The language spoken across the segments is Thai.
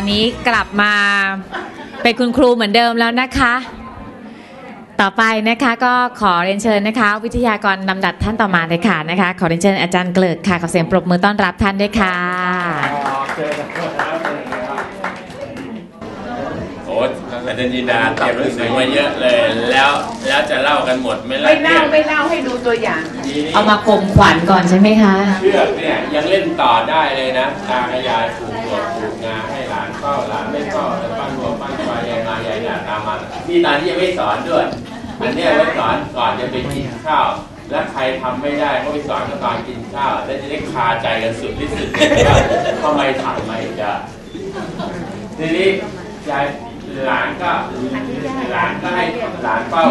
ตอนนี้กลับมาเป็นคุณครูเหมือนเดิมแล้วนะคะ ต่อไปนะคะก็ขอเรียนเชิญนะคะ วิทยากรลำดับท่านต่อมาเลยค่ะนะคะ ขอเรียนเชิญอาจารย์เกลิกค่ะขอเสียงปรบมือต้อนรับท่านด้วยค่ะ อ้อาจารย์จินดาเตรียมหนังสือมาเยอะเลย แล้วแล้วจะเล่ากันหมดไหมล่ะไม่เล่าไม่เล่าให้ดูตัวอย่างทีนี้เอามาข่มขวัญก่อนใช่ไหมคะ เชือกเนี่ยยังเล่นต่อได้เลยนะ ตากระยายผูกหัวผูกงาให้หลานเฝ้าหลานไม่เฝ้าแล้วปั้นหัวปั้นควายยายมายายด่าตามมานี่ตอนที่ยังไม่สอนด้วย อันเนี้ยไว้สอนก่อนจะไปกินข้าว และใครทำไม่ได้ก็ไปสอนกันตอนกินข้าวแล้วจะได้คาใจกันสุดที่สุดว่าทำไมทำไม่ได้ทีนี้ยาย หลานก็หลานก็ให้หลานเฝ้า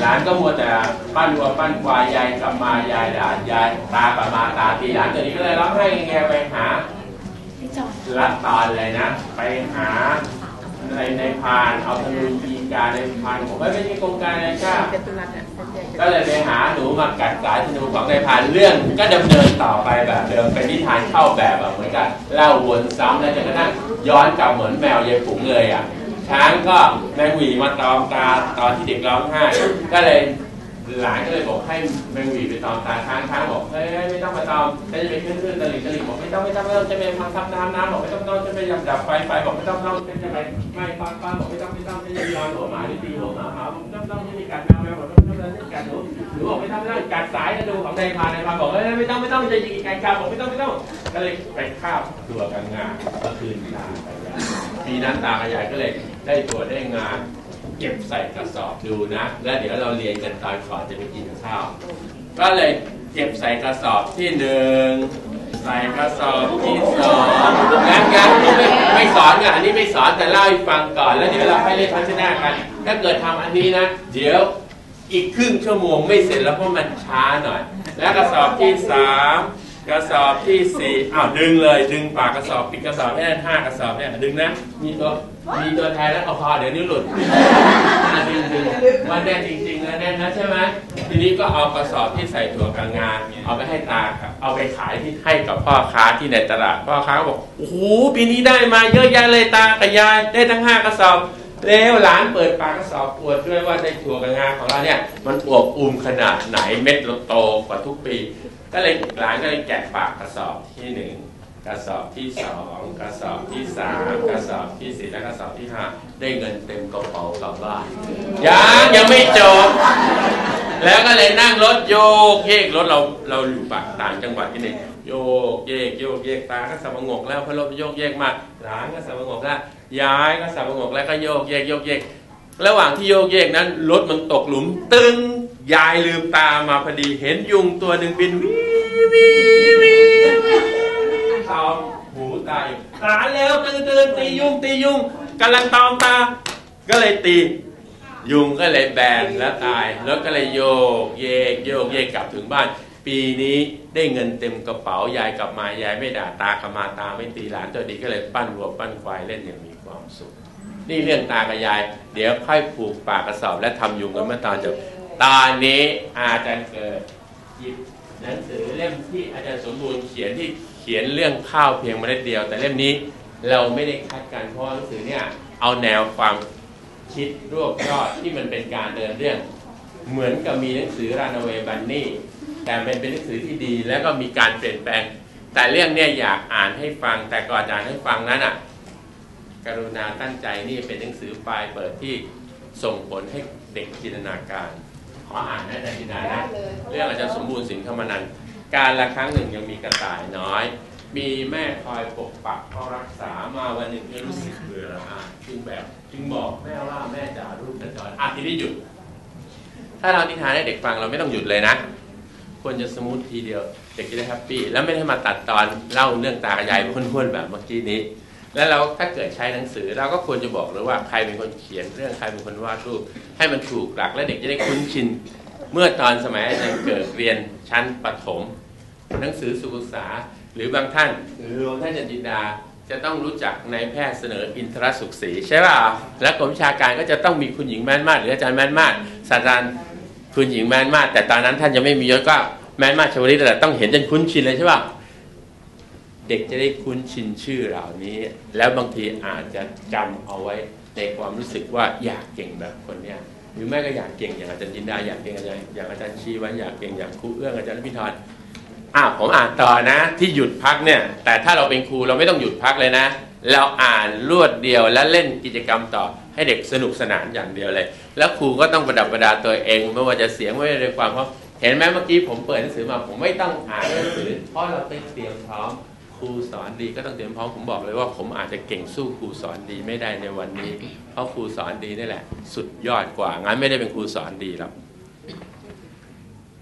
หลานก็มัวแต่ปั้นวัวปั้นควายยายกลับมายายด่ายายตากลับมาตาตีหลานตัวนี้ก็เลยร้องไห้แงไปหาลัดตอนเลยนะ ไปหาในในพานเอาธนูยิงการในพานผมไม่ไม่ใช่โครงการนะจ้าก็เลยไปหาหนูมากัดสายธนูของในพานเรื่องก็ดำเนินต่อไปแบบเดิมเป็นนิทานเข้าแบบแบบเหมือนกันเล่าวนซ้ำแล้วจนกระทั่งย้อนกลับเหมือนแมวยายผุงเลยอะ ช้างก็แมงหวีมาตอมตาตอนที่เด็กร้องไห้ก็เลยหลานก็เลยบอกให้แมงหวีไปตอมตาช้างช้างบอกเฮ้ยไม่ต้องมาตอมจะจะไปขึ้นขึ้นตะลิงตะลิงบอกไม่ต้องไม่ต้องไม่ต้องจะไปพังทับน้ำน้ำบอกไม่ต้องต้องจะไปดับไฟไฟบอกไม่ต้องต้องจะไปไม่ฟ้าฟ้าบอกไม่ต้องไม่ต้องจะยอนหัวหมาที่ตีหัวหมาหมาบอกไม่ต้องต้องจะมีกัดแมวแมวบอกต้องต้องจะกัดหนูหนูบอกไม่ต้องไม่ต้องกัดสายจะดูของนายพานนายพานบอกเฮ้ยไม่ต้องไม่ต้องจะยิงไก่กาบอกไม่ต้องไม่ต้องก็เลยไปคาบตัวกันงาเมื่อคืนตา มีนั้นตาขยายก็เลยได้ตัวได้งานเก็บใส่กระสอบดูนะ แล้วเดี๋ยวเราเรียนกันตอนก่อนจะไปกินข้าว ก็เลยเก็บใส่กระสอบที่หนึ่งใส่กระสอบที่สองงั้นงั้นไม่ไม่สอนกันอันนี้ไม่สอนแต่เล่าให้ฟังก่อนแล้วเดี๋ยวเราให้เล่นพัชนะกันถ้าเกิดทำอันนี้นะเดี๋ยวอีกครึ่งชั่วโมงไม่เสร็จแล้วเพราะมันช้าหน่อย แล้วกระสอบที่สาม กระสอบที่สี่อ้าวดึงเลยดึงปากกระสอบปิดกระสอบให้ได้ห้ากระสอบเนี่ยดึงนะ มีตัวมีตัวแทนแล้วเอาพอเดี๋ยวนิ้วหลุดอะดึงดึงมันแน่นจริงๆนะแน่นนะใช่ไหมทีนี้ก็เอากระสอบที่ใส่ถั่วกลางงาเอาไปให้ตาครับเอาไปขายที่ให้กับพ่อค้าที่ในตลาดพ่อค้าก็บอกโอ้โหปีนี้ได้มาเยอะแยะเลยตากับยายได้ทั้งห้ากระสอบ แล้วหลานเปิดปากกระสอบอวดด้วยว่าได้ถั่วกลางาของเราเนี่ย มันอวบอุ่มขนาดไหนเม็ดโตกว่าทุกปี ก็เลยหลานก็เลยแกะปากกระสอบที่หนึ่งกระสอบที่สองกระสอบที่สามกระสอบที่สี่และกระสอบที่ห้าได้เงินเต็มกระเป๋ากลับบ้านยังยังไม่จบแล้วก็เลยนั่งรถโยกเยกรถเราเราอยู่ปากต่างจังหวัดที่นี่โยกเยกโยกเยกตาก็สับงกแล้วพราะรถโยกเยกมาหลานก็สับงกแล้ว ย้ายก็สับประงกแล้วก็โยกเยกโยกเยกระหว่างที่โยกเยกนั้นรถมันตกหลุม ตึงยายลืมตามาพอดีเห็นยุงตัวหนึ่งบินวิวิวิตอมหูตายหาแล้วตื่นตื่นตียุงตียุงกำลังตอมตา ก็เลยตี ยุงก็เลยแบนแล้วตาย แล้วก็เลยโยกเยกโยกเยกกลับถึงบ้าน ปีนี้ได้เงินเต็มกระเป๋ายายกลับมายายไม่ด่าตากลับมาตาไม่ตีหลานตัวดีก็เลยปั้นวัวปั้นควายเล่นอย่างมีความสุข นี่เรื่องตากับยาย เดี๋ยวค่อยผูกปากกระสอบและทำยุงกันเมื่อตอนจบตอนนี้อาจารย์เกิดหยิบหนังสือเล่มที่อาจารย์สมบูรณ์เขียนที่เขียนเรื่องข้าวเพียงเมล็ดเดียว แต่เล่มนี้เราไม่ได้คัดกันเพราะหนังสือเนี่ยเอาแนวความคิดรวบยอดที่มันเป็นการเดินเรื่อง เหมือนกับมีหนังสือ Runaway Bunny แต่เป็นเป็นหนังสือที่ดีแล้วก็มีการเปลี่ยนแปลง แต่เรื่องเนี้ยอยากอ่านให้ฟังแต่ก่อนจะอ่านให้ฟังนั้นอะ กรุณาตั้งใจนี่เป็นหนังสือปลายเปิดที่ส่งผลให้เด็กจินตนาการ ขออ่านนะอาจารย์จินดานะเรื่องอาจารย์สมบูรณ์สินคมนันท์การละครั้งหนึ่งยังมีกระต่ายน้อย มีแม่คอยปกปักเขารักษามาวันหนึ่งก็รู้สึกเบื่อละอาจึงแบบจึงบอกแม่ว่าแม่จ๋าลูกจะจอยอะทีนี้หยุด ถ้าเรานิทานให้เด็กฟังเราไม่ต้องหยุดเลยนะ ควรจะสมูททีเดียว เด็กจะได้แฮปปี้แล้วไม่ได้มาตัดตอนเล่าเรื่องตากระยายพ้นๆแบบเมื่อกี้นี้ แล้วเราถ้าเกิดใช้หนังสือเราก็ควรจะบอกเลยว่าใครเป็นคนเขียนเรื่องใครเป็นคนวาดรูปให้มันถูกหลักและเด็กจะได้คุ้นชิน เมื่อตอนสมัยอาจารย์เกิดเรียนชั้นประถม หนังสือสุขศึกษาหรือบางท่านหรือรวมท่านจารย์จินดาจะต้องรู้จักนายแพทย์เสนออินทรสุขศรีใช่ป่ะ และกรมวิชาการก็จะต้องมีคุณหญิงแม่นมาศหรืออาจารย์แม่นมาศศาสตราจารย์ คุณหญิงแม่นมาศแต่ตอนนั้นท่านยังไม่มียศก็แม่นมาศชวลิตแต่ต้องเห็นจนคุ้นชินเลยใช่ป่ะเด็กจะได้คุ้นชินชื่อเหล่านี้ แล้วบางทีอาจจะจำเอาไว้ในความรู้สึกว่าอยากเก่งแบบคนเนี้ยหรือแม่ก็อยากเก่งอย่างอาจารย์จินดาอยากเก่งอาจารย์อย่างอาจารย์ชีวันอยากเก่งอย่างครูเอื้องอาจารย์พิธรอ่าผมอ่านต่อนะ ที่หยุดพักเนี่ย แต่ถ้าเราเป็นครูเราไม่ต้องหยุดพักเลยนะ เราอ่านรวดเดียวและเล่นกิจกรรมต่อให้เด็กสนุกสนานอย่างเดียวเลย แล้วครูก็ต้องประดับประดาตัวเองไม่ว่าจะเสียงไม่ว่าจะความเพราะเห็นไหมเมื่อกี้ผมเปิดหนังสือมาผมไม่ต้องอ่านหนังสือเพราะเราไปเตรียมพร้อมครูสอนดีก็ต้องเตรียมพร้อมผมบอกเลยว่าผมอาจจะเก่งสู้ครูสอนดีไม่ได้ในวันนี้ เพราะครูสอนดีนี่แหละ สุดยอดกว่างั้นไม่ได้เป็นครูสอนดีหรอก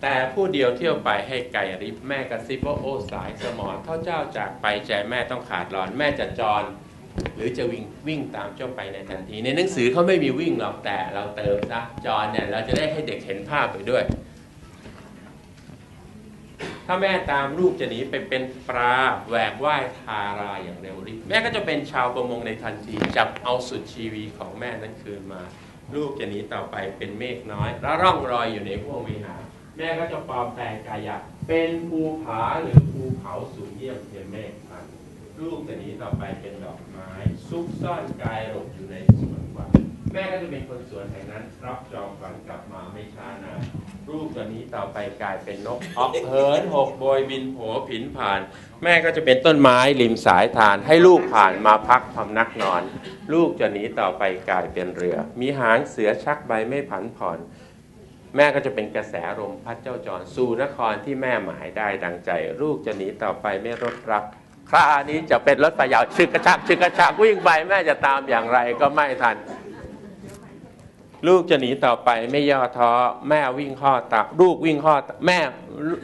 แต่ผู้เดียวเที่ยวไปให้ไก่ริบแม่กระซิบว่าโอ้สายสมอเท่าเจ้าจากไปใจแม่ต้องขาดรอนแม่จะจร หรือจะวิ่งวิ่งตามเจ้าไปในทันที ในหนังสือเขาไม่มีวิ่งหรอกแต่เราเติมซะจรเนี่ยเราจะได้ให้เด็กเห็นภาพไปด้วย ถ้าแม่ตามลูกจะหนีไปเป็นปลาแหวกว่ายทาราอย่างเร็วรีบแม่ก็จะเป็นชาวประมงในทันที จับเอาสุดชีวีของแม่นั้นคืนมา ลูกจะหนีต่อไปเป็นเมฆน้อย แล้วร่องรอยอยู่ในห้วงวิหารแม่ก็จะปลอมแปลงกายะเป็นภูผาหรือภูเขาสูงเยี่ยมเทียมเมฆ พันธุ์ลูกจะหนีต่อไปเป็นดอกไม้ ซุกซ่อนกายหลบอยู่ในสวนกวางแม่ก็จะเป็นคนสวนแห่งนั้น รับจองฝันกลับมาไม่ช้านานรูปตัวนี้ต่อไปกลายเป็นนกออกเหินหกโบยบินโผผินผ่าน แม่ก็จะเป็นต้นไม้ริมสายทาน ให้ลูกผ่านมาพักพำนักนอน ลูกจะหนีต่อไปกลายเป็นเรือ มีหางเสือชักใบไม่ผันผ่อนแม่ก็จะเป็นกระแสลมพัดเจ้าจรสู่นครที่แม่หมายได้ดังใจ ลูกจะหนีต่อไปไม่รถรัก ครานี้จะเป็นรถไฟยาวชึกกระชากชึกกระชากวิ่งไปแม่จะตามอย่างไรก็ไม่ทัน ลูกจะหนีต่อไปไม่ย่อท้อแม่วิ่งข้อตามลูกวิ่งข้อแม่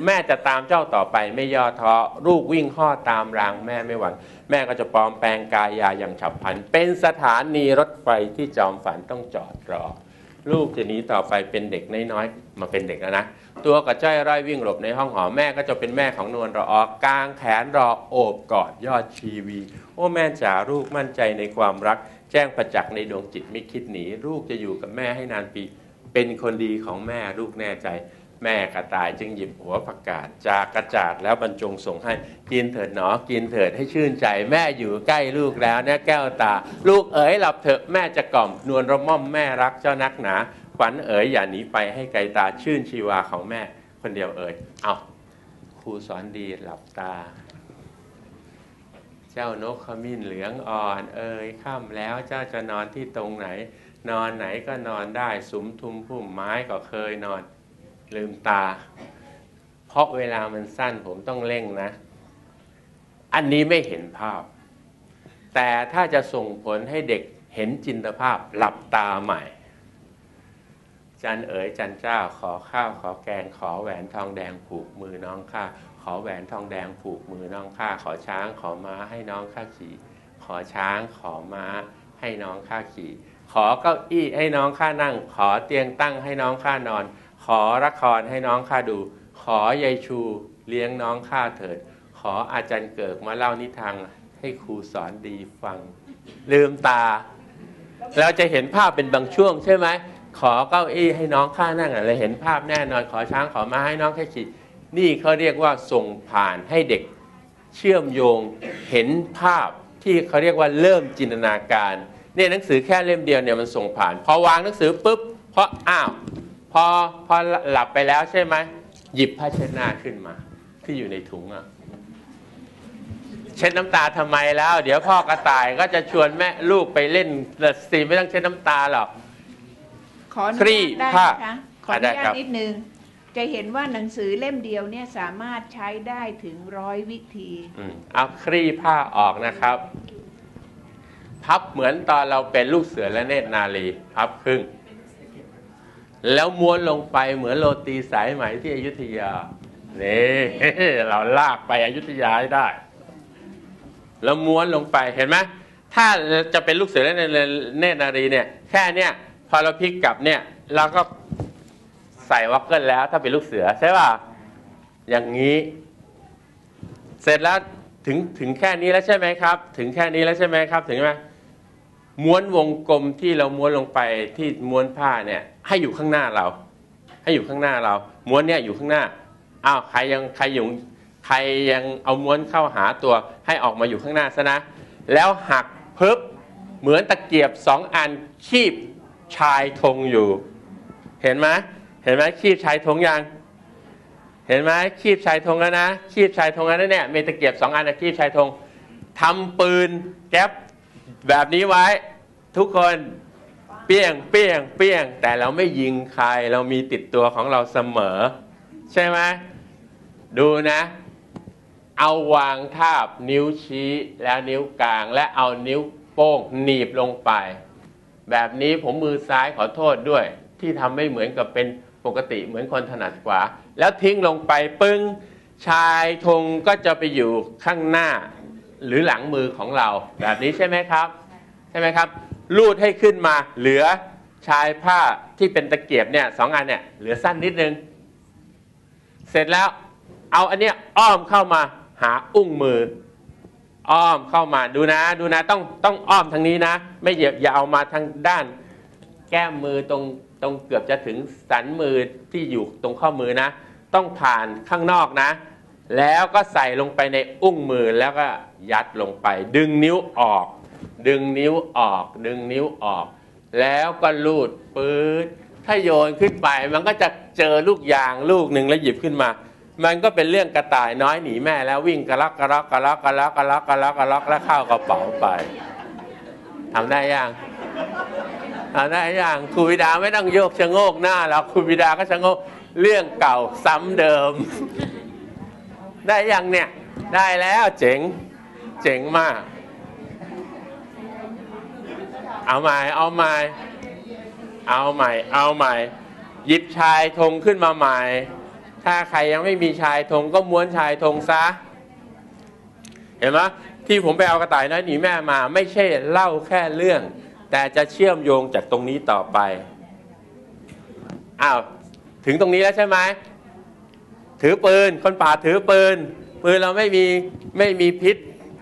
แม่จะตามเจ้าต่อไป ไม่ย่อท้อลูกวิ่งข้อตามรางแม่ไม่หวั่นแม่ก็จะปลอมแปลงกายาอย่างฉับพลัน เป็นสถานีรถไฟที่จอมฝันต้องจอดรอ ลูกจะหนีต่อไปเป็นเด็กน้อยๆมาเป็นเด็กแล้วนะ ตัวกระจ้อยร่อยวิ่งหลบในห้องหอแม่ก็จะเป็นแม่ของนวลรออกกลางแขนรอโอบกอดยอดชีวี โอ้แม่จ๋าลูกมั่นใจในความรัก แจ้งประจักษ์ในดวงจิตไม่คิดหนีลูกจะอยู่กับแม่ให้นานปี เป็นคนดีของแม่ลูกแน่ใจ แม่กระต่ายจึงหยิบหัวผักกาดจากกระจาดแล้วบรรจงส่งให้กินเถิดหนอกินเถิดให้ชื่นใจ แม่อยู่ใกล้ลูกแล้วเนี่ยแก้วตา ลูกเอ๋ยหลับเถอะแม่จะกล่อมนวลระม่อมแม่รักเจ้านักหนา ขวัญเอ๋ยอย่าหนีไปให้ไกลตาชื่นชีวาของแม่คนเดียวเอ๋ยเอาครูสอนดีหลับตา เจ้านกขมิ้นเหลืองอ่อน เอ่ยค่ำแล้วเจ้าจะนอนที่ตรงไหน นอนไหนก็นอนได้สุมทุมพุ่มไม้ก็เคยนอนลืมตา เพราะเวลามันสั้นผมต้องเร่งนะ อันนี้ไม่เห็นภาพ แต่ถ้าจะส่งผลให้เด็กเห็นจินตภาพหลับตาใหม่ จันเอ๋ยจันเจ้าขอข้าวขอแกงขอแหวนทองแดงผูกมือน้องข้าขอแหวนทองแดงผูกมือน้องข้าขอช้างขอม้าให้น้องข้าขี่ ขอช้างขอม้าให้น้องข้าขี่ ขอเก้าอี้ให้น้องข้านั่ง ขอเตียงตั้งให้น้องข้านอน ขอละครให้น้องข้าดู ขอยายชูเลี้ยงน้องข้าเถิด ขออาจารย์เกิกมาเล่านิทานให้ครูสอนดีฟัง ลืมตาเราจะเห็นภาพเป็นบางช่วงใช่ไหม ขอเก้าอี้ให้น้องข้านั่งอะไรเห็นภาพแน่นอนขอช้างขอมาให้น้องแค่ขี่นี่เขาเรียกว่าส่งผ่านให้เด็กเชื่อมโยงเห็นภาพที่เขาเรียกว่าเริ่มจินตนาการเนี่ยหนังสือแค่เล่มเดียวเนี่ยมันส่งผ่าน พอวางหนังสือปุ๊บเพราะอ้าวพอพอหลับไปแล้วใช่ไหมหยิบผ้าเช็ดหน้าขึ้นมา ที่อยู่ในถุงอะเช็ดน้ำตาทำไมแล้ว เดี๋ยวพ่อกระต่ายก็จะชวนแม่ลูกไปเล่นละสิไม่ต้องเช็ดน้ำตาหรอก ขออนุคลี่ญาตได้ผ้าไหมคะขออนุได้ญาครัตบ นิดนึง จะเห็นว่าหนังสือเล่มเดียวเนี่ยสามารถใช้ได้ถึงร้อยวิธี อืมเอาคลี่ผ้าออกนะครับ พับเหมือนตอนเราเป็นลูกเสือและเนตรนารีพับครึ่ง แล้วม้วนลงไปเหมือนโรตีสายไหมที่อยุธยานี่ เราลากไปอยุธยาให้ได้ แล้วม้วนลงไปเห็นไหมถ้าจะเป็นลูกเสือและเนตรนารีเนี่ย แค่เนี้ยพ อเราพลิกกลับเนี่ยเราก็ใส่วักเกิลแล้ว ถ้าเป็นลูกเสือใช่ป่ะอย่างนี้ เสร็จแล้วถึงถึงแค่นี้แล้วใช่ไหมครับ ถึงแค่นี้แล้วใช่ไหมครับ ถึงไหมม้วนวงกลมที่เราม้วนลงไปที่ม้วนผ้าเนี่ย ให้อยู่ข้างหน้าเรา ให้อยู่ข้างหน้าเรา ม้วนเนี่ยอยู่ข้างหน้าอ้าวใครยังใครอยู่ใครยังเอาม้วนเข้าหาตัวให้ออกมาอยู่ข้างหน้าซะนะ แล้วหักเพึบเหมือนตะเกียบสองอันคีบ ชายธงอยู่ เห็นไหมเห็นไหมคีบชายธงยัง เห็นไหมคีบชายธงแล้วนะคีบชายธงแล้วนะเนี่ยมีตะเกียบสองอันนะคีบชายธงทำปืนแก๊ปแบบนี้ไว้ ทุกคนเปี้ยงเปี้ยงเปี้ยง แต่เราไม่ยิงใครเรามีติดตัวของเราเสมอ ใช่ไหมดูนะ เอาวางทาบนิ้วชี้แล้วนิ้วกลาง และเอานิ้วโป้งหนีบลงไป แบบนี้ผมมือซ้ายขอโทษด้วย ที่ทำไม่เหมือนกับเป็นปกติเหมือนคนถนัดขวา แล้วทิ้งลงไปปึ้งชายธงก็จะไปอยู่ข้างหน้า หรือหลังมือของเรา แบบนี้ใช่ไหมครับ ใช่ไหมครับ ลูดให้ขึ้นมาเหลือชายผ้าที่เป็นตะเกียบเนี่ยสองอันเนี่ยเหลือสั้นนิดนึง เสร็จแล้วเอาอันเนี้ยอ้อมเข้ามาหาอุ้งมือ อ้อมเข้ามาดูนะ ดูนะต้องต้องอ้อมทางนี้นะ ไม่อย่าอย่าเอามาทางด้าน แก้มมือตรงตรงเกือบจะถึงสันมือที่อยู่ตรงข้อมือนะ ต้องผ่านข้างนอกนะ แล้วก็ใส่ลงไปในอุ้งมือแล้วก็ยัดลงไป ดึงนิ้วออก ดึงนิ้วออก ดึงนิ้วออก แล้วก็ลูดปื๊ดถ้าโยนขึ้นไปมันก็จะเจอลูกยางลูกหนึ่งแล้วหยิบขึ้นมา มันก็เป็นเรื่องกระต่ายน้อยหนีแม่แล้ววิ่งกระลักกระลักกระลักกระลักกระลักกระลักกระลักแล้วเข้ากระเป๋าไปทำได้ยังทำได้ยังครูบิดาไม่ต้องโยกชะโงกหน้าหรอกครูบิดาก็ชะโงกเรื่องเก่าซ้ำเดิม ได้ยังเนี่ย ได้แล้วเจ๋ง เจ๋งมาก เอาใหม่เอาใหม่เอาใหม่ เอาใหม่ หยิบชายธงขึ้นมาใหม่ ถ้าใครยังไม่มีชายธงก็ม้วนชายธงซะ เห็นไหมที่ผมไปเอากระต่ายน้อยหนีแม่มา ไม่ใช่เล่าแค่เรื่อง แต่จะเชื่อมโยงจากตรงนี้ต่อไปอ้าวถึงตรงนี้แล้วใช่ไหมถือปืนคนป่าถือปืนปืนเราไม่มีไม่มีพิษ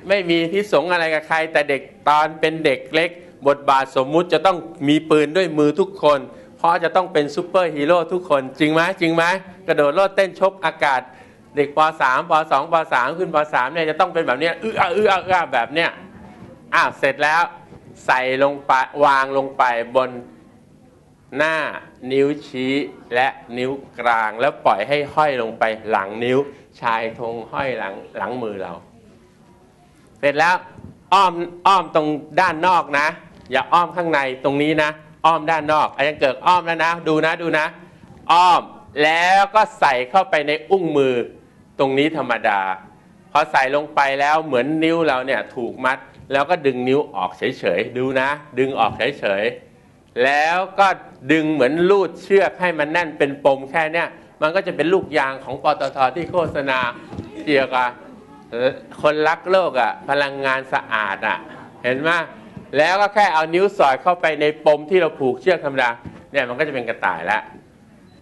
ไม่มีพิษสงอะไรกับใคร แต่เด็กตอนเป็นเด็กเล็ก บทบาทสมมุติจะต้องมีปืนด้วยมือทุกคน เพราะจะต้องเป็นซูเปอร์ฮีโร่ทุกคนจริงไหมจริงไหมกระโดดโลดเต้นชกอากาศ เด็กป .3 ป .2 ป .3 ขึ้นป .3 เนี่ยจะต้องเป็นแบบเนี้ยอื้ออาอื้ออาอื้ออาแบบเนี้ยอ้าวเสร็จแล้วใส่ลงไปวางลงไปบนหน้านิ้วชี้และนิ้วกลางแล้วปล่อยให้ห้อยลงไปหลังนิ้วชายธงห้อยหลังหลังมือเรา เสร็จแล้วอ้อมอ้อมตรงด้านนอกนะ อย่าอ้อมข้างในตรงนี้นะ อ้อมด้านนอกอาจารย์เกิดอ้อมแล้วนะ ดูนะดูนะ อ้อมแล้วก็ใส่เข้าไปในอุ้งมือตรงนี้ธรรมดาพอใส่ลงไปแล้วเหมือนนิ้วเราเนี่ยถูกมัด แล้วก็ดึงนิ้วออกเฉยๆดูนะ ดึงออกเฉยๆแล้วก็ดึงเหมือนลูดเชือกให้มันแน่นเป็นปมแค่เนี้ยมันก็จะเป็นลูกยางของปตทที่โฆษณาเกี่ยวกับเอ่อคนรักโลกอะ่ะพลังงานสะอาดอะ่ะ เห็นไหม แล้วก็แค่เอานิ้วสอดเข้าไปในปมที่เราผูกเชือกธรรมดาเนี่ยมันก็จะเป็นกระต่ายแล้ว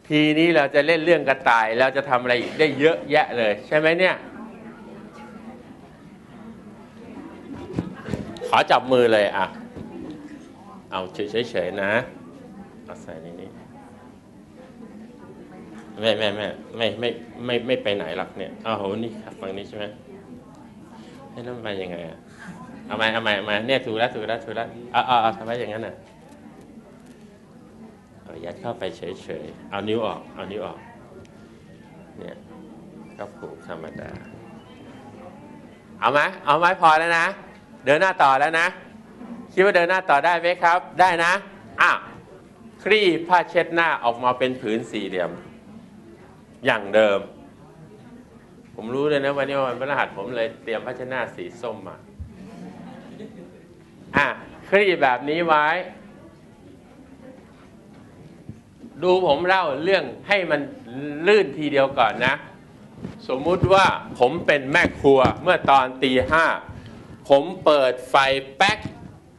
ทีนี้เราจะเล่นเรื่องกระต่ายเราจะทำอะไรอีกได้เยอะแยะเลย ใช่ไหมเนี่ย ขอจับมือเลยอะ เอาเฉยๆนะเอาใส่ในนี้ไม่ไม่ไม่ไม่ไม่ไม่ไม่ไปไหนหรอกเนี่ยเอาโหนี่ครับฝั่งนี้ใช่ไหมให้น้ำไปยังไงอะ เอาไหมเอาไหมเอาไหมเนี่ยถูกแล้วถูกแล้วถูกแล้วเอาเอาเอาทำไมอย่างนั้นอะเอายัดเข้าไปเฉยๆ เอานิ้วออก เอานิ้วออก เนี่ยก็ผูกธรรมดา เอาไหมเอาไหมพอแล้วนะ เดินหน้าต่อแล้วนะ คิดว่าเดินหน้าต่อได้ไหมครับ ได้นะอะคลี่ผ้าเช็ดหน้าออกมาเป็นผืนสี่เหลี่ยม อย่างเดิม ผมรู้เลยนะวันนี้วันพฤหัสผมเลยเตรียมผ้าเช็ดหน้าสีส้มมา อะคลี่แบบนี้ไว้ ดูผมเล่าเรื่องให้มันลื่นทีเดียวก่อนนะ สมมุติว่าผมเป็นแม่ครัวเมื่อตอนตีห้า ผมเปิดไฟแป๊ก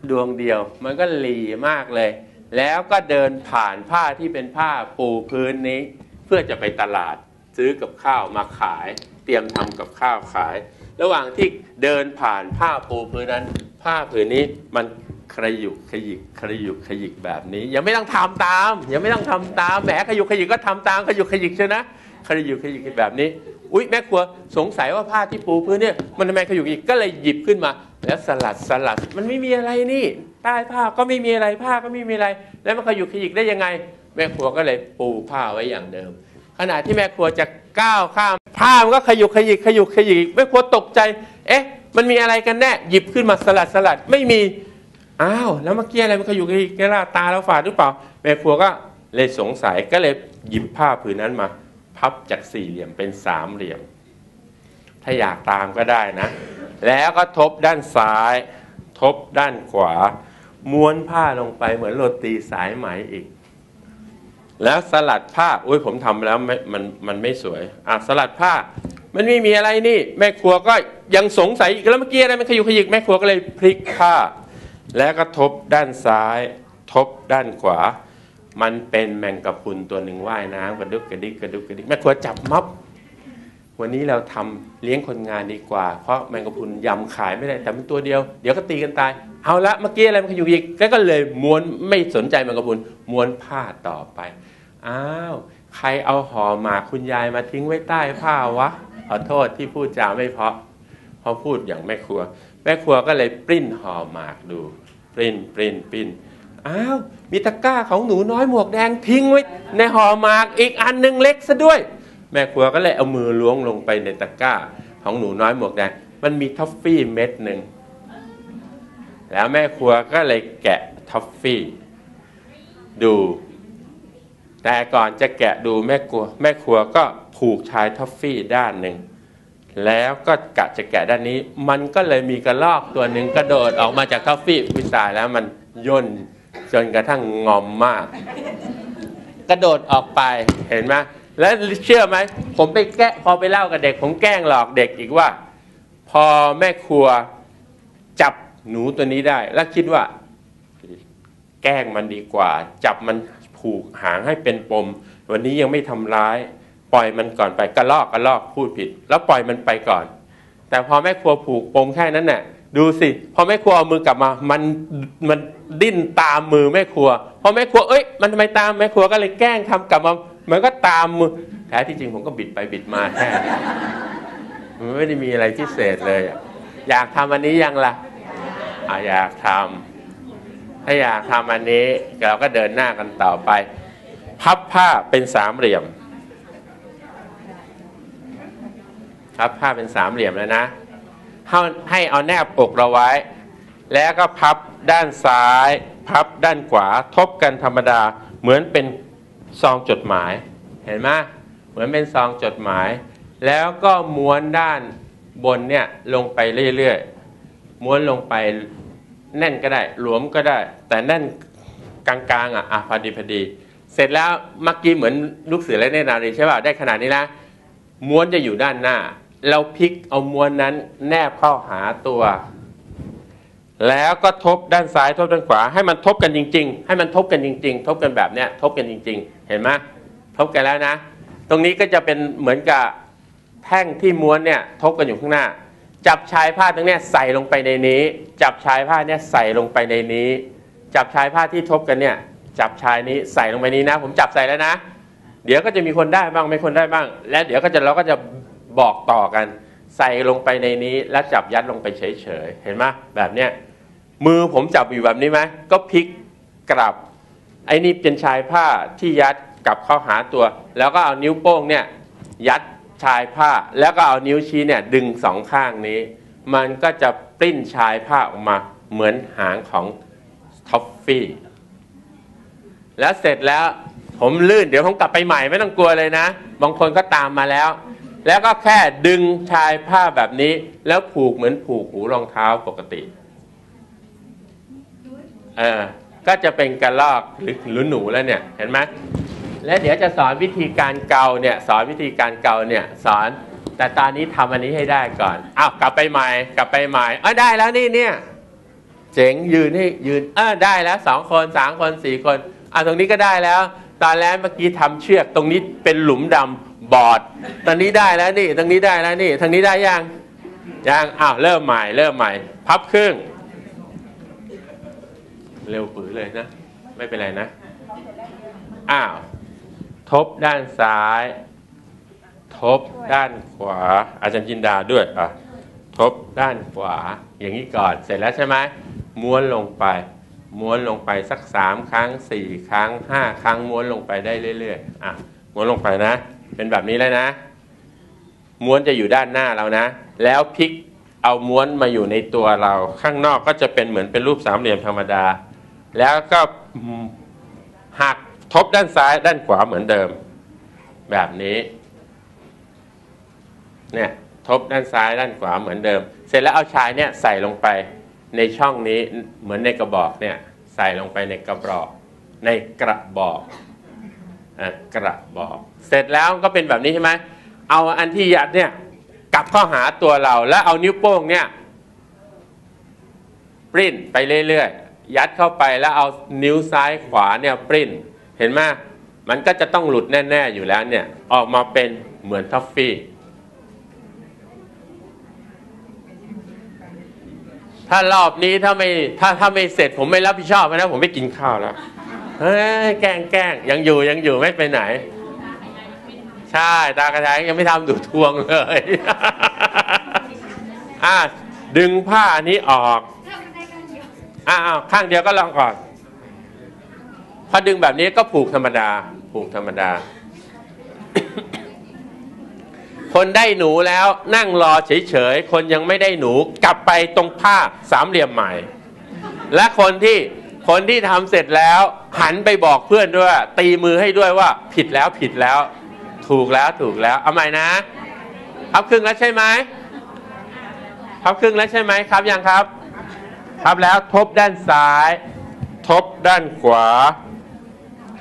ดวงเดียว มันก็หลีมากเลย แล้วก็เดินผ่านผ้าที่เป็นผ้าปูพื้นนี้ เพื่อจะไปตลาดซื้อกับข้าวมาขาย เตรียมทำกับข้าวขาย ระหว่างที่เดินผ่านผ้าปูพื้นนั้น ผ้าผืนนี้มันขยุกขยิกขยุกขยิกแบบนี้ ยังไม่ต้องทำตามยังไม่ต้องทำตามแหมขยุกขยิกก็ทำตามขยุกขยิกใช่นะขยุกขยุกแบบนี้ อุ๊ยแม่ครัวสงสัยว่าผ้าที่ปูพื้นเนี่ยมันทำไมขยุกอีกก็เลยหยิบขึ้นมา แล้วสลัดสลัด มันไม่มีอะไรนี่ใต้ผ้าก็ไม่มีอะไรผ้าก็ไม่มีอะไร แล้วมันขยุกขยิกได้ยังไง แม่ครัวก็เลยปูผ้าไว้อย่างเดิม ขณะที่แม่ครัวจะก้าวข้ามผ้ามันก็ขยุกขยิกขยุกขยิกแม่ครัวตกใจ เอ๊ะ มันมีอะไรกันแน่หยิบขึ้นมาสลัดสลัดไม่มีอ้าวแล้วเมื่อกี้อะไรมันขยุกขยิกกระลาตาเราฝาดหรือเปล่าแม่ครัวก็เลยสงสัยก็เลยหยิบผ้าผืนนั้นมา พับจากสี่เหลี่ยมเป็นสามเหลี่ยม ถ้าอยากตามก็ได้นะ แล้วก็ทบด้านซ้าย ทบด้านขวา ม้วนผ้าลงไปเหมือนโรตีสายไหมอีก แล้วสลัดผ้าอุ้ยผมทำแล้วม,มันมันไม่สวยอะสลัดผ้า มันไม่มีอะไรนี่ แม่ครัวก็ยังสงสัยอีกแล้วเมื่อกี้อะไรมันขยุกขยิกแม่ครัวก็เลยพลิกผ้า แล้วก็ทบด้านซ้าย ทบด้านขวา มันเป็นแมงกะพรุนตัวหนึ่งว่ายน้ำกระดุกกระดิกกระดุกกระดิกแม่ครัวจับมับวันนี้เราทำเลี้ยงคนงานดีกว่า เพราะแมงกะพรุนยำขายไม่ได้แต่เป็นตัวเดียว เดี๋ยวก็ตีกันตาย เอาละเมื่อกี้อะไรมันขยุกขยิกก็เลยม้วนไม่สนใจแมงกะพรุนม้วนผ้าต่อไป อ้าว ใครเอาห่อหมากคุณยายมาทิ้งไว้ใต้ผ้าวะ ขอโทษที่พูดจาไม่เพราะเพราะพูดอย่างแม่ครัว แม่ครัวก็เลยปริ้นห่อหมากดู ปริ้นปริ้นปริ้นอ้าว มีตะกร้าของหนูน้อยหมวกแดงทิ้งไว้ ในห่อหมากอีกอันหนึ่งเล็กซะด้วย แม่ครัวก็เลยเอามือล้วงลงไปในตะกร้า ของหนูน้อยหมวกแดง มันมีท็อฟฟี่เม็ดหนึ่งแล้วแม่ครัวก็เลยแกะท็อฟฟี่ ดู แต่ก่อนจะแกะดูแม่ครัว แม่ครัวก็ผูกชายท็อฟฟี่ด้านหนึ่ง แล้วก็กะจะแกะด้านนี้ มันก็เลยมีกระลอกตัวหนึ่งกระโดดออกมาจากท็อฟฟี่วิสายแล้วมันย่นจนกระทั่งงอมมาก กระโดดออกไปเห็นไหมแล้วเชื่อไหมผมไปแกะพอไปเล่ากับเด็ก ผมแกล้งหลอกเด็กอีกว่า พอแม่ครัวจับหนูตัวนี้ได้ แล้วคิดว่า แกล้งมันดีกว่า จับมัน ผูกหางให้เป็นปม วันนี้ยังไม่ทำร้าย ปล่อยมันก่อนไปกระลอกกระลอกพูดผิด แล้วปล่อยมันไปก่อน แต่พอแม่ครัวผูกปมแค่นั้นน่ะดูสิพอแม่ครัวเอามือกลับมา มันมันดิ้นตามมือแม่ครัวพอแม่ครัวเอ้ยมันทำไมตามแม่ครัวก็เลยแกล้งทำกลับมามันก็ตามมือแท้ที่จริงผมก็บิดไปบิดมาแค่นี้มันไม่ได้มีอะไรพิเศษเลยอยากทำอันนี้ยังล่ะอะอยากทำ ถ้าอยากทำอันนี้เราก็เดินหน้ากันต่อไป พับผ้าเป็นสามเหลี่ยม พับผ้าเป็นสามเหลี่ยมแล้วนะให้ให้เอาแนบอกเราไว้ แล้วก็พับด้านซ้าย พับด้านขวาทบกันธรรมดาเหมือนเป็นซองจดหมาย เห็นไหมเหมือนเป็นซองจดหมาย แล้วก็ม้วนด้านบนเนี่ยลงไปเรื่อยๆม้วนลงไป แน่นก็ได้ หลวมก็ได้ แต่แน่นกลางๆอะอะพอดีพอดี เสร็จแล้วเมื่อกี้เหมือนลูกเสือและเนนารีใช่ป่ะได้ขนาดนี้นะม้วนจะอยู่ด้านหน้า เราพลิกเอาม้วนนั้นแนบเข้าหาตัว แล้วก็ทบด้านซ้ายทบด้านขวา ให้มันทบกันจริง ๆ ให้มันทบกันจริง ๆ ทบกันแบบเนี้ยทบกันจริง ๆ เห็นไหมทบกันแล้วนะ ตรงนี้ก็จะเป็นเหมือนกับแท่งที่ม้วนเนี่ยทบกันอยู่ข้างหน้า จับชายผ้าตรงนี้ใส่ลงไปในนี้ จับชายผ้าเนี่ยใส่ลงไปในนี้ จับชายผ้าที่ทบกันเนี่ย จับชายนี้ใส่ลงไปนี้นะ ผมจับใส่แล้วนะ เดี๋ยวก็จะมีคนได้บ้างไม่คนได้บ้าง และเดี๋ยวก็จะเราก็จะบอกต่อกัน ใส่ลงไปในนี้ แล้วจับยัดลงไปเฉยๆเห็นไหมแบบเนี้ยมือผมจับอยู่แบบนี้ไหมก็พลิกกลับ ไอ้นี่เป็นชายผ้าที่ยัดกลับเข้าหาตัว แล้วก็เอานิ้วโป้งเนี่ยยัด ชายผ้าแล้วก็เอานิ้วชี้เนี่ยดึงสองข้างนี้ มันก็จะปริ้นชายผ้าออกมาเหมือนหางของท็อฟฟี่แล้วเสร็จแล้วผมลื่นเดี๋ยวผมกลับไปใหม่ไม่ต้องกลัวเลยนะ บางคนก็ตามมาแล้ว แล้วก็แค่ดึงชายผ้าแบบนี้ แล้วผูกเหมือนผูกหูรองเท้าปกติเออก็จะเป็นกระลอกหรือหรือหนูแล้วเนี่ย เห็นไหม และเดี๋ยวจะสอนวิธีการเกาเนี่ยสอนวิธีการเกาเนี่ยสอนแต่ตอนนี้ทำอันนี้ให้ได้ก่อนอ้าวกลับไปใหม่กลับไปใหม่เออได้แล้วนี่เนี่ยเจ๋งยืนให้ยืนเออได้แล้วสองคนสามคนสี่คนอะตรงนี้ก็ได้แล้ว ตอนแรกเมื่อกี้ทำเชือกตรงนี้เป็นหลุมดำบอด ตอนนี้ได้แล้วนี่ตรงนี้ได้แล้วนี่ทางนี้ได้ยังยังอ้าวเริ่มใหม่เริ่มใหม่ พับครึ่ง เร็วปือเลยนะ ไม่เป็นไรนะอ้าว ทบด้านซ้าย ทบด้านขวา อาจารย์จินดาด้วยอะทบด้านขวา อย่างนี้ก่อนเสร็จแล้วใช่ไหมม้วนลงไป ม้วนลงไปสักสามครั้งสี่ครั้งห้าครั้งม้วนลงไปได้เรื่อยๆอะม้วนลงไปนะ เป็นแบบนี้เลยนะ ม้วนจะอยู่ด้านหน้าเรานะ แล้วพลิกเอาม้วนมาอยู่ในตัวเราข้างนอกก็จะเป็นเหมือนเป็นรูปสามเหลี่ยมธรรมดา แล้วก็หัก ทบด้านซ้ายด้านขวาเหมือนเดิม แบบนี้เนี่ยทบด้านซ้ายด้านขวาเหมือนเดิม เสร็จแล้วเอาชายเนี่ยใส่ลงไปในช่องนี้เหมือนในกระบอกเนี่ยใส่ลงไปในกระบอกในกระบอกอะกระบอก เสร็จแล้วก็เป็นแบบนี้ใช่ไหมเอาอันที่ยัดเนี่ยกลับเข้าหาตัวเราแล้วเอานิ้วโป้งเนี่ยปริ้นไปเรื่อยๆยัดเข้าไปแล้วเอานิ้วซ้ายขวาเนี่ยปริ้น เห็นไหมมันก็จะต้องหลุดแน่ๆอยู่แล้วเนี่ย ออกมาเป็นเหมือนท็อฟฟี่ ถ้ารอบนี้ถ้าไม่ถ้าถ้าไม่เสร็จผมไม่รับผิดชอบนะผมไม่กินข้าวแล้วเฮ้ยแกล้งแกล้งยังอยู่ยังอยู่ไม่ไปไหน ใช่ ตากระจายยังไม่ทำดูทวงเลยอะดึงผ้าอันนี้ออกอ้าวข้างเดียวก็ลองก่อน พอดึงแบบนี้ก็ผูกธรรมดา ผูกธรรมดา คนได้หนูแล้วนั่งรอเฉยๆ คนยังไม่ได้หนูกลับไปตรงผ้าสามเหลี่ยมใหม่ และคนที่คนที่ทำเสร็จแล้ว หันไปบอกเพื่อนด้วย ตีมือให้ด้วยว่า ผิดแล้วผิดแล้ว ถูกแล้วถูกแล้ว เอาใหม่นะพับครึ่งแล้วใช่ไหมพับครึ่งแล้วใช่ไหมครับยังครับพับแล้วทบด้านซ้าย ทบด้านขวา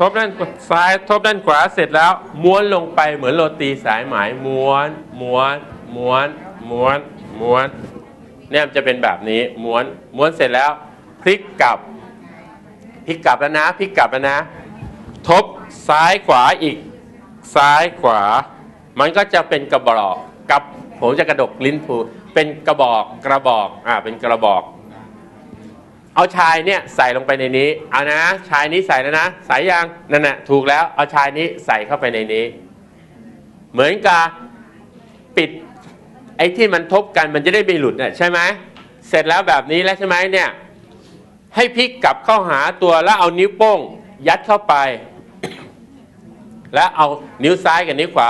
ทบด้านซ้ายทบด้านขวาเสร็จแล้ว ม้วนลงไปเหมือนโรตีสายไหมม้วน ม้วน ม้วน ม้วน ม้วน เนี่ยจะเป็นแบบนี้ม้วน ม้วนเสร็จแล้วพลิกกลับพลิกกลับแล้วนะพลิกกลับแล้วนะ ทบซ้ายขวาอีก ซ้ายขวา มันก็จะเป็นกระบอกกับผมจะกระดกลิ้นพูเป็นกระบอกกระบอกอ่าเป็นกระบอก เอาชายเนี่ยใส่ลงไปในนี้ เอานะ ชายนี้ใส่แล้วนะ ใส่ยังนั่นแหะถูกแล้ว เอาชายนี้ใส่เข้าไปในนี้ เหมือนกับปิดไอ้ที่มันทบกันมันจะได้ไม่หลุดน่ะใช่ไหมเสร็จแล้วแบบนี้แล้วใช่ไหมเนี่ย ให้พลิกกลับเข้าหาตัวแล้วเอานิ้วโป้ง ยัดเข้าไป แล้วเอานิ้วซ้ายกับนิ้วขวา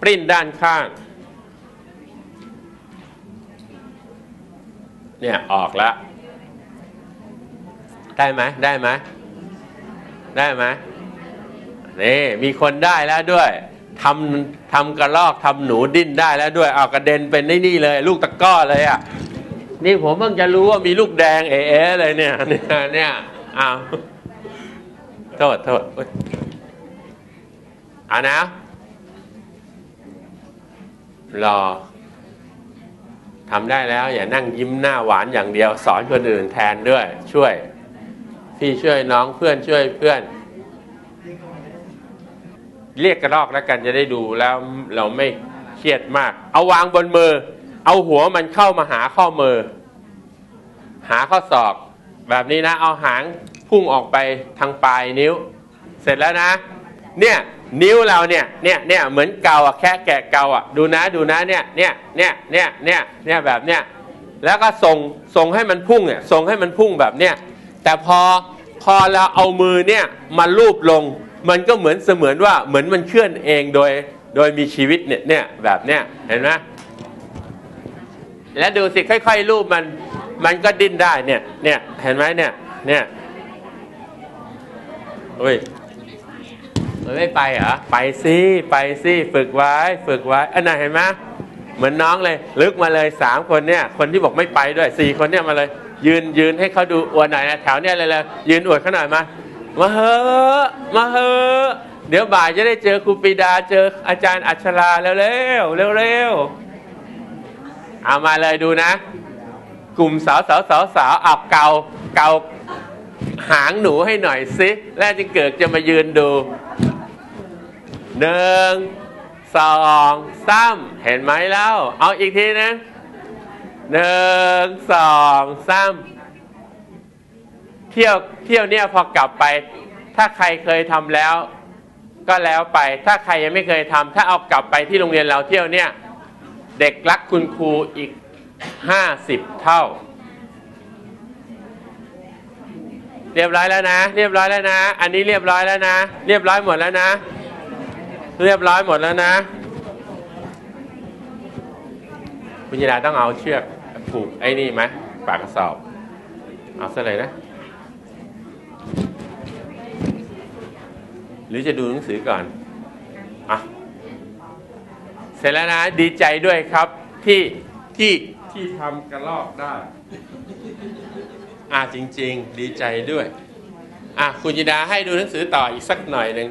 ปริ้นด้านข้าง เนี่ยออกแล้ว ได้ไหมได้ไหมได้ไหมนี่มีคนได้แล้วด้วยทำทำกระลอกทำหนูดิ้นได้แล้วด้วยเอากระเด็นเป็นนี่นี่เลย ลูกตะก้อเลยอะนี่ผมเพิ่งจะรู้ว่ามีลูกแดงเอ๋เลยเนี่ย เนี่ยเนี่ยอ้าวโทษโทษอุ๊ยเอานะรอทำได้แล้วอย่านั่งยิ้มหน้าหวานอย่างเดียว สอนคนอื่นแทนด้วยช่วย พี่ช่วยน้องเพื่อนช่วยเพื่อน เรียกกระรอกแล้วกันจะได้ดูแล้วเราไม่เครียดมาก เอาวางบนมือ เอาหัวมันเข้ามาหาข้อมือ หาข้อศอก แบบนี้นะ เอาหางพุ่งออกไปทางปลายนิ้ว เสร็จแล้วนะ เนี่ยนิ้วเราเนี่ยเนี่ยเนี่ยเหมือนเกาอะแค่แกะเกาอะดูนะดูนะเนี่ยเนี่ยเนี่ยเนี่ยเนี่ยเนี่ยแบบเนี้ยแล้วก็ส่งส่งให้มันพุ่งเนี่ยส่งให้มันพุ่งแบบเนี้ยแต่พอ พอเราเอามือเนี่ยมาลูบลง มันก็เหมือนเสมือนว่าเหมือนมันเคลื่อนเองโดยโดยมีชีวิตเนี่ยเนี่ยแบบเนี้ยเห็นไหมแล้วดูสิค่อยๆลูบมันมันก็ดิ้นได้เนี่ยเนี่ยเห็นไหมเนี่ยเนี่ยอุ้ยมันไม่ไปเหรอไปสิไปสิฝึกไว้ฝึกไว้อันนั้นเห็นไหมเหมือนน้องเลย ลึกมาเลยสามคนเนี่ย คนที่บอกไม่ไปด้วยสี่คนเนี่ยมาเลย ยืนยืนให้เขาดูอวดหน่อยนะแถวเนี่ยเลยเลยยืนอวดเขาหน่อยมามาเฮอะมาเฮอะเดี๋ยวบ่ายจะได้เจอครูปีดาเจออาจารย์อัชราเร็วเร็วเร็วเร็วเอามาเลยดูนะ กลุ่มสาวสาวสาวสาวอับเกาเกาหางหนูให้หน่อยสิแล้วจะเกิดจะมายืนดูหนึ่งสองสามเห็นไหมแล้ว เอาอีกทีนะ หนึ่งสองสามเที่ยวเที่ยวเนี่ยพอกลับไป ถ้าใครเคยทำแล้ว ก็แล้วไป ถ้าใครยังไม่เคยทำถ้าเอากลับไปที่โรงเรียนเราเที่ยวเนี่ย เด็กรักคุณครูอีกห้าสิบเท่า เรียบร้อยแล้วนะ เรียบร้อยแล้วนะ อันนี้เรียบร้อยแล้วนะ เรียบร้อยหมดแล้วนะ เรียบร้อยหมดแล้วนะคุณยดาต้องเอาเชือก ผูกไอ้นี่ไหมปากกระสอบ เอาซะเลยนะ หรือจะดูหนังสือก่อนอะเสร็จแล้วนะ ดีใจด้วยครับที่ที่ที่ทำกระลอกได้ อะจริง ๆ ดีใจด้วย อะคุณยิดาให้ดูหนังสือต่ออีกสักหน่อยหนึ่ง